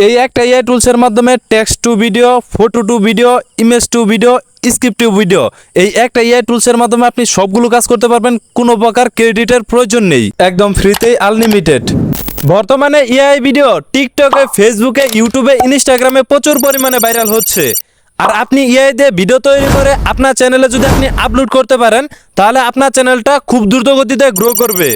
এই একটা এআই টুলসের মাধ্যমে text to video photo to video image to video script to video এই একটা এআই টুলসের মাধ্যমে আপনি সবগুলো কাজ করতে পারবেন, কোনো প্রকার ক্রেডিটের প্রয়োজন নেই, একদম ফ্রিতেই আনলিমিটেড বর্তমানে এআই ভিডিও টিকটকে ফেসবুকে ইউটিউবে ইনস্টাগ্রামে প্রচুর পরিমাণে ভাইরাল হচ্ছে। আর আপনি এআই দিয়ে ভিডিও তৈরি করে আপনার চ্যানেলে যদি আপনি আপলোড করতে পারেন, তাহলে আপনার চ্যানেলটা খুব দ্রুত গতিতে গ্রো করবে।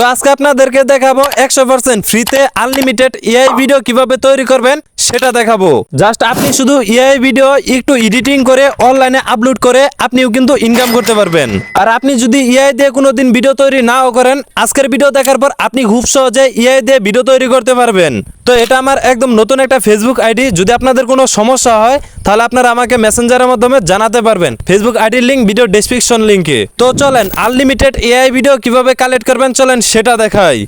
তো আজকে আপনাদেরকে দেখাবো একশো পার্সেন্ট ফ্রিতে আনলিমিটেড এআই ভিডিও কীভাবে তৈরি করবেন। সেটা দেখাবো। জাস্ট আপনি শুধু এআই ভিডিও একটু এডিটিং করে অনলাইনে আপলোড করে আপনিও কিন্তু ইনকাম করতে পারবেন। আর আপনি যদি এআই দিয়ে কোনোদিন ভিডিও তৈরি নাও করেন, আজকের ভিডিও দেখার পর আপনি খুব সহজে এআই দিয়ে ভিডিও তৈরি করতে পারবেন। তো এটা আমার একদম নতুন একটা ফেসবুক আইডি যদি আপনাদের কোনো সমস্যা হয়, তাহলে আপনারা আমাকে মেসেঞ্জারের মাধ্যমে জানাতে পারবেন। ফেসবুক আইডির লিঙ্ক ভিডিও ডেসক্রিপশন লিঙ্কে তো চলেন আনলিমিটেড এআই ভিডিও কীভাবে কালেক্ট করবেন, চলেন সেটা দেখাই।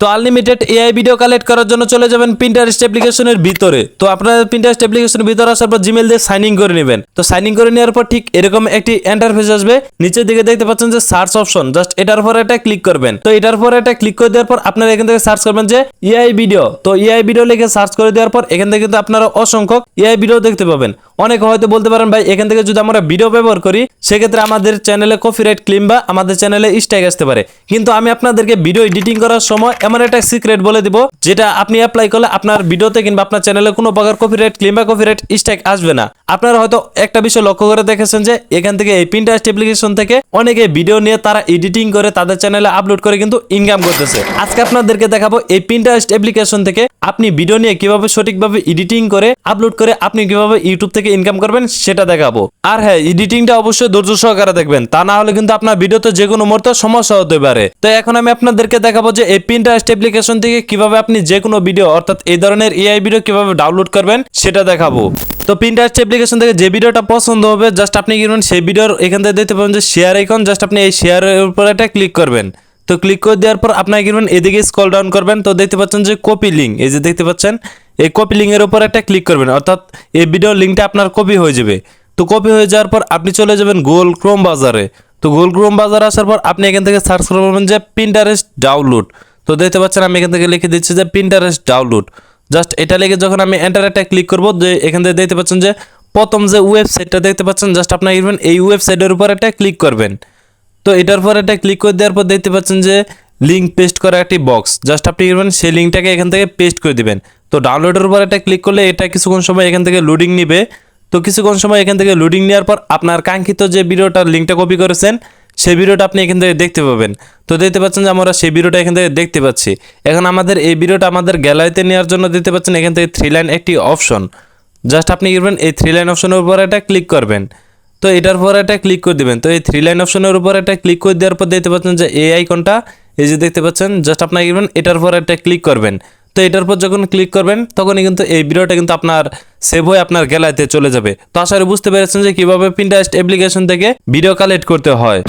তো আনলিমিটেড এআই ভিডিও কালেক্ট করার জন্য চলে যাবেন প্রিন্টারেস্ট অ্যাপ্লিকেশনের ভিতরে। তো আপনারা প্রিন্টারেস্ট অ্যাপ্লিকেশনের ভিতরে আসার পর জিমেল দিয়ে সাইন ইন করে নেবেন। তো সাইন ইন করে নেওয়ার পর ঠিক এরকম একটি ইন্টারফেস আসবে। নিচের দিকে দেখতে পাচ্ছেন যে সার্চ অপশন জাস্ট এটার পরে এটা ক্লিক করবেন। তো এটার পরে এটা ক্লিক করে দেওয়ার পর আপনারা এখান থেকে সার্চ করবেন যে এআই ভিডিও তো এআই ভিডিও লিখে সার্চ করে দেওয়ার পর এখান থেকে কিন্তু আপনারা অসংখ্য এআই ভিডিও দেখতে পাবেন। অনেকে হয়তো বলতে পারেন, ভাই, এখান থেকে যদি আমরা ভিডিও ব্যবহার করি, সেক্ষেত্রে আমাদের চ্যানেলে কপিরাইট ক্লেম বা আমাদের চ্যানেলে স্ট্যাক আসতে পারে। কিন্তু আমি আপনাদেরকে ভিডিও এডিটিং করার সময় এমন একটা সিক্রেট বলে দিব, যেটা আপনি অ্যাপ্লাই করলে আপনার ভিডিওতে কিংবা আপনার চ্যানেলে কোনো প্রকার কপিরাইট ক্লেম বা কপিরাইট স্ট্যাক আসবে না। আপনারা হয়তো একটা বিষয় লক্ষ্য করে দেখেছেন যে, এখান থেকে এই পিন্টারেস্ট অ্যাপ্লিকেশন থেকে অনেকে ভিডিও নিয়ে তারা এডিটিং করে তাদের চ্যানেলে আপলোড করে কিন্তু ইনকাম করতেছে। আজকে আপনাদেরকে দেখাবো এই পিন্টারেস্ট অ্যাপ্লিকেশন থেকে আপনি ভিডিও নিয়ে কীভাবে সঠিকভাবে এডিটিং করে আপলোড করে আপনি কীভাবে ইউটিউব থেকে ইনকাম করবেন সেটা দেখাবো। আর হ্যাঁ এডিটিংটা অবশ্যই ধৈর্য সহকারে দেখবেন। তা না হলে কিন্তু আপনার ভিডিওতে যে কোনো মুহূর্তে সমস্যা হতে পারে। তো এখন আমি আপনাদেরকে দেখাবো যে এই পিন্টারেস্ট অ্যাপ্লিকেশন থেকে কীভাবে আপনি যে কোনো ভিডিও অর্থাৎ এই ধরনের এআই ভিডিও কীভাবে ডাউনলোড করবেন, সেটা দেখাবো। তো পিন্টারেস্ট অ্যাপ্লিকেশন থেকে যে ভিডিওটা পছন্দ হবে জাস্ট আপনি কিনবেন সেই ভিডিওর এখান থেকে দেখতে পাবেন যে শেয়ার আইকন জাস্ট আপনি এই শেয়ারের উপর একটা ক্লিক করবেন। তো ক্লিক করে দেওয়ার পর আপনার কি করবেন, এদিকে স্ক্রল ডাউন করবেন, তো দেখতে পাচ্ছেন যে কপি লিঙ্ক এই যে দেখতে পাচ্ছেন, এই কপি লিঙ্কের উপর একটা ক্লিক করবেন, অর্থাৎ এই ভিডিও লিঙ্কটা আপনার কপি হয়ে যাবে। তো কপি হয়ে যাওয়ার পর আপনি চলে যাবেন গুগল ক্রোম বাজারে। তো গুগল ক্রোম বাজারে আসার পর আপনি এখান থেকে সার্চ করবেন যে পিন্টারেস্ট ডাউনলোড তো দেখতে পাচ্ছেন, আমি এখান থেকে লিখে দিচ্ছি যে পিন্টারেস্ট ডাউনলোড জাস্ট এটা লিখে যখন আমি এন্টার একটা ক্লিক করব, যে এখান থেকে দেখতে পাচ্ছেন যে প্রথম যে ওয়েবসাইটটা দেখতে পাচ্ছেন জাস্ট আপনার ইভেন এই ওয়েবসাইটের উপর একটা ক্লিক করবেন। তো এটার পর এটা ক্লিক করে দেওয়ার পর দেখতে পাচ্ছেন যে লিঙ্ক পেস্ট করা একটি বক্স জাস্ট আপনি করবেন সেই লিঙ্কটাকে এখান থেকে পেস্ট করে দিবেন। তো ডাউনলোডের উপর এটা ক্লিক করলে এটা কিছুক্ষণ সময় এখান থেকে লোডিং নিবে। তো কিছুক্ষণ সময় এখান থেকে লোডিং নেওয়ার পর আপনার কাঙ্ক্ষিত যে ভিডিওটার লিঙ্কটা কপি করেছেন সেই ভিডিওটা আপনি এখান থেকে দেখতে পাবেন। তো দেখতে পাচ্ছেন যে আমরা সেই ভিডিওটা এখান থেকে দেখতে পাচ্ছি। এখন আমাদের এই ভিডিওটা আমাদের গ্যালারিতে নেওয়ার জন্য দেখতে পাচ্ছেন এখান থেকে থ্রি লাইন একটি অপশন জাস্ট আপনি করবেন এই থ্রি লাইন অপশনের উপর একটা ক্লিক করবেন। তো এটার পর একটা ক্লিক করে দেবেন। তো এই থ্রি লাইন অপশনের উপর একটা ক্লিক করে দেওয়ার পর দেখতে পাচ্ছেন যে এই আইকনটা এই যে দেখতে পাচ্ছেন জাস্ট আপনার কি করবেন এটার পর একটা ক্লিক করবেন। তো এটার পর যখন ক্লিক করবেন, তখনই কিন্তু এই ভিডিওটা কিন্তু আপনার সেভ হয়ে আপনার গ্যালারিতে চলে যাবে। তো আশা করি বুঝতে পেরেছেন যে কীভাবে পিন্টারেস্ট অ্যাপ্লিকেশন থেকে ভিডিও কালেক্ট করতে হয়।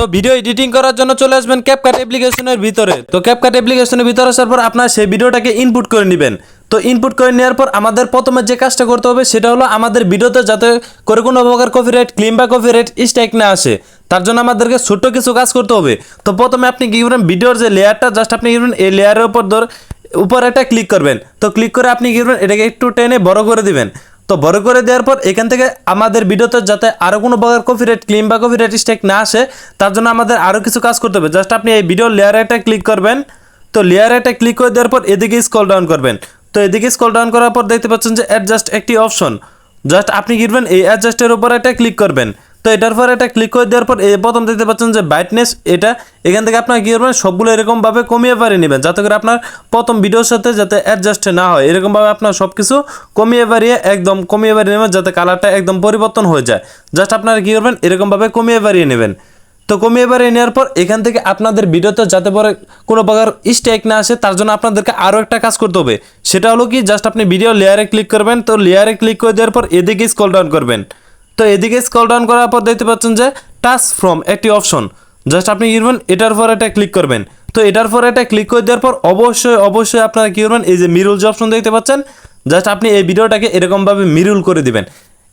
তো ভিডিও এডিটিং করার জন্য চলে আসবেন ক্যাপকাট অ্যাপ্লিকেশনের ভিতরে। তো ক্যাপকাট অ্যাপ্লিকেশনের ভিতরে আসার পর আপনার সেই ভিডিওটাকে ইনপুট করে নেবেন। তো ইনপুট করে নেওয়ার পর আমাদের প্রথমে যে কাজটা করতে হবে, সেটা হলো আমাদের ভিডিওতে যাতে করে কোনো প্রকার কপিরাইট ক্লেম বা কপিরাইট স্ট্রাইক না আসে, তার জন্য আমাদেরকে ছোট্ট কিছু কাজ করতে হবে। তো প্রথমে আপনি কী করবেন, ভিডিওর যে লেয়ারটা জাস্ট আপনি কি করবেন, এই লেয়ারের উপর ধর, উপর একটা ক্লিক করবেন। তো ক্লিক করে আপনি কি করবেন, এটাকে একটু টেনে বড় করে দিবেন। তো বড় করে দেওয়ার পর এখান থেকে আমাদের ভিডিওতে যাতে আরও কোনো প্রকার কপিরাইট ক্লিম বা কপিরাইট স্টেক না আসে, তার জন্য আমাদের আরও কিছু কাজ করতে হবে। জাস্ট আপনি এই ভিডিও লেয়ার একটা ক্লিক করবেন। তো লেয়ার একটা ক্লিক করে দেওয়ার পর এদিকে স্কল ডাউন করবেন। তো এদিকে স্কল ডাউন করার পর দেখতে পাচ্ছেন যে অ্যাডজাস্ট একটি অপশন জাস্ট আপনি কিনবেন এই অ্যাডজাস্টের উপর একটা ক্লিক করবেন। তো এটার পর এটা ক্লিক করে দেওয়ার পর প্রথম দেখতে পাচ্ছেন যে ব্রাইটনেস এটা এখান থেকে আপনার কী করবেন, সবগুলো এরকমভাবে কমিয়ে বাড়িয়ে নেবেন, যাতে করে আপনার প্রথম ভিডিওর সাথে যাতে অ্যাডজাস্ট না হয়। এরকমভাবে আপনার সব কিছু কমিয়ে বাড়িয়ে একদম কমিয়ে বাড়িয়ে নেবেন, যাতে কালারটা একদম পরিবর্তন হয়ে যায়। জাস্ট আপনারা কী করবেন, এরকমভাবে কমিয়ে বাড়িয়ে নেবেন। তো কমিয়ে বাড়িয়ে নেওয়ার পর এখান থেকে আপনাদের ভিডিওতে যাতে পরে কোনো প্রকার স্ট্রাইক না আসে, তার জন্য আপনাদেরকে আরও একটা কাজ করতে হবে। সেটা হলো কি জাস্ট আপনি ভিডিও লেয়ারে ক্লিক করবেন, তো লেয়ারে ক্লিক করে দেওয়ার পর এদিকে স্ক্রল ডাউন করবেন। তো এদিকে স্ক্রল ডাউন করার পর দেখতে পাচ্ছেন যে টাচ ফ্রম একটি অপশন জাস্ট আপনি কি করবেন? এটার পর এটা ক্লিক করবেন। তো এটার পর এটা ক্লিক করে দেওয়ার পর অবশ্যই অবশ্যই আপনারা কী করবেন? এই যে মিরুল যে অপশন দেখতে পাচ্ছেন জাস্ট আপনি এই ভিডিওটাকে এরকমভাবে মিরুল করে দিবেন।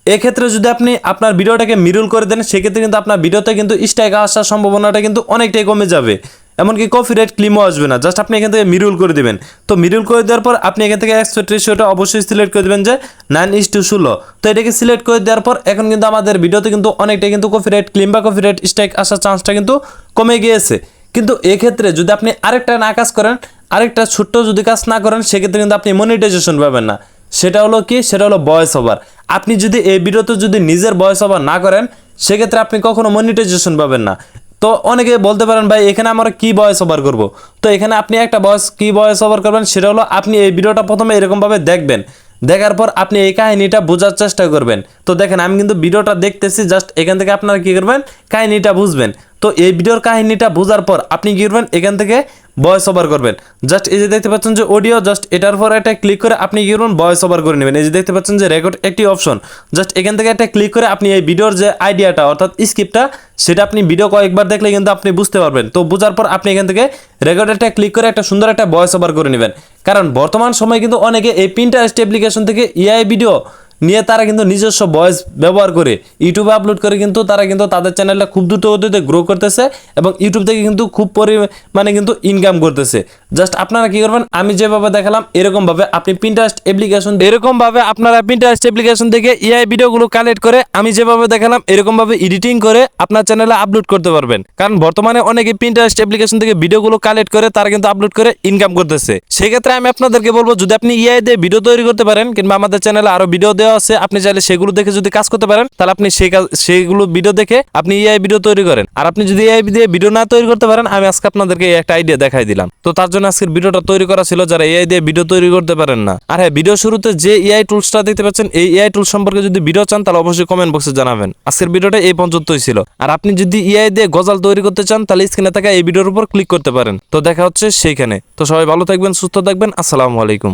এক্ষেত্রে যদি আপনি আপনার ভিডিওটাকে মিরুল করে দেন, সেক্ষেত্রে কিন্তু আপনার ভিডিওতে কিন্তু স্ট্রাইক আসার সম্ভাবনাটা কিন্তু অনেকটাই কমে যাবে। এমনকি কফি কপিরাইট ক্লিমও আসবে না। জাস্ট আপনি এখান থেকে মিরুল করে দিবেন। তো মিরুল করে দেওয়ার পর আপনি এখান থেকে এক্সপেক্ট রেশিওটা অবশ্যই সিলেক্ট করে দেবেন যে নাইন ইস টু ষোলো। তো এটাকে সিলেক্ট করে দেওয়ার পর এখন কিন্তু আমাদের ভিডিওতে কিন্তু অনেকটা কিন্তু কফি কপিরাইট ক্লিম বা কফি কপিরাইট স্ট্রাইক আসার চান্সটা কিন্তু কমে গিয়েছে। কিন্তু এক্ষেত্রে যদি আপনি আরেকটা না কাজ করেন, আরেকটা ছোট্ট যদি কাজ না করেন, সেক্ষেত্রে কিন্তু আপনি মনিটাইজেশন পাবেন না। সেটা হলো কি? সেটা হলো ভয়েস ওভার আপনি যদি এই ভিডিওতে যদি নিজের ভয়েস ওভার না করেন, সেক্ষেত্রে আপনি কখনো মনিটাইজেশন পাবেন না। তো অনেকে বলতে পারেন, ভাই, এখানে আমরা কি ভয়েস ওভার করব? তো এখানে আপনি একটা ভয়েস কি ভয়েস ওভার করবেন সেটা হলো আপনি এই ভিডিওটা প্রথমে এরকমভাবে দেখবেন। দেখার পর আপনি এই কাহিনীটা বোঝার চেষ্টা করবেন। তো দেখেন, আমি কিন্তু ভিডিওটা দেখতেছি জাস্ট এখান থেকে আপনারা কি করবেন? কাহিনীটা বুঝবেন। তো এই ভিডিওর কাহিনীটা বোঝার পর আপনি কি করবেন? এখান থেকে ভয়েস ওভার করবেন। জাস্ট এই যে দেখতে পাচ্ছেন যে অডিও জাস্ট এটার পর একটা ক্লিক করে আপনি কি করবেন ভয়েস ওভার করে নেবেন। এই যে দেখতে পাচ্ছেন যে রেকর্ড একটি অপশন জাস্ট এখান থেকে একটা ক্লিক করে আপনি এই ভিডিওর যে আইডিয়াটা অর্থাৎ স্ক্রিপ্টটা সেটা আপনি ভিডিও কয়েকবার দেখলে কিন্তু আপনি বুঝতে পারবেন। তো বোঝার পর আপনি এখান থেকে রেকর্ড একটা ক্লিক করে একটা সুন্দর একটা ভয়েস ওভার করে নেবেন। কারণ বর্তমান সময়ে কিন্তু অনেকে এই প্রিন্টারেস্ট অ্যাপ্লিকেশন থেকে এআই ভিডিও নিয়ে তারা কিন্তু নিজস্ব ভয়েস ব্যবহার করে। ইউটিউবে আপলোড করে কিন্তু তারা কিন্তু তাদের চ্যানেলটা খুব দ্রুত গতিতে গ্রো করতেছে এবং ইউটিউব থেকে কিন্তু খুব পরিমাণে কিন্তু ইনকাম করতেছে। জাস্ট আপনারা কি করবেন? আমি যেভাবে দেখালাম এরকম ভাবে আপনি প্রিন্টারেস্ট অ্যাপ্লিকেশন এরকম ভাবে আপনারা প্রিন্টারেস্ট অ্যাপ্লিকেশন থেকে এআই ভিডিওগুলো কালেক্ট করে, আমি যেভাবে দেখালাম, এরকমভাবে এডিটিং করে আপনার চ্যানেলে আপলোড করতে পারবেন। কারণ বর্তমানে অনেকে প্রিন্টারেস্ট অ্যাপ্লিকেশন থেকে ভিডিওগুলো কালেক্ট করে, তারা কিন্তু আপলোড করে ইনকাম করতেছে। সেক্ষেত্রে আমি আপনাদেরকে বলব, যদি আপনি ইআই দিয়ে ভিডিও তৈরি করতে পারেন, কিংবা আমাদের চ্যানেলে আরও ভিডিও দেওয়া আছে, আপনি চাইলে সেগুলো দেখে যদি কাজ করতে পারেন, তাহলে আপনি সেই কাজ সেইগুলো ভিডিও দেখে আপনি ইআই ভিডিও তৈরি করেন। আর আপনি যদি ইআই দিয়ে ভিডিও না তৈরি করতে পারেন, আমি আজকে আপনাদেরকে একটা আইডিয়া দেখাই দিলাম। তো তার জন্য আজকের ভিডিওটা তৈরি করা ছিল যারা এআই দিয়ে ভিডিও তৈরি করতে পারেন না। আর হ্যাঁ ভিডিও শুরুতে যে এআই টুলসটা দেখতে পাচ্ছেন, এই এআই টুল সম্পর্কে যদি ভিডিও চান, তাহলে অবশ্যই কমেন্ট বক্সে জানাবেন। আজকের ভিডিওটা এই পর্যন্তই ছিল। আর আপনি যদি ইআই দিয়ে গজাল তৈরি করতে চান, তাহলে স্ক্রিনে থাকা এই ভিডিওর উপর ক্লিক করতে পারেন। তো দেখা হচ্ছে সেইখানে। তো সবাই ভালো থাকবেন, সুস্থ থাকবেন। আসসালামু আলাইকুম।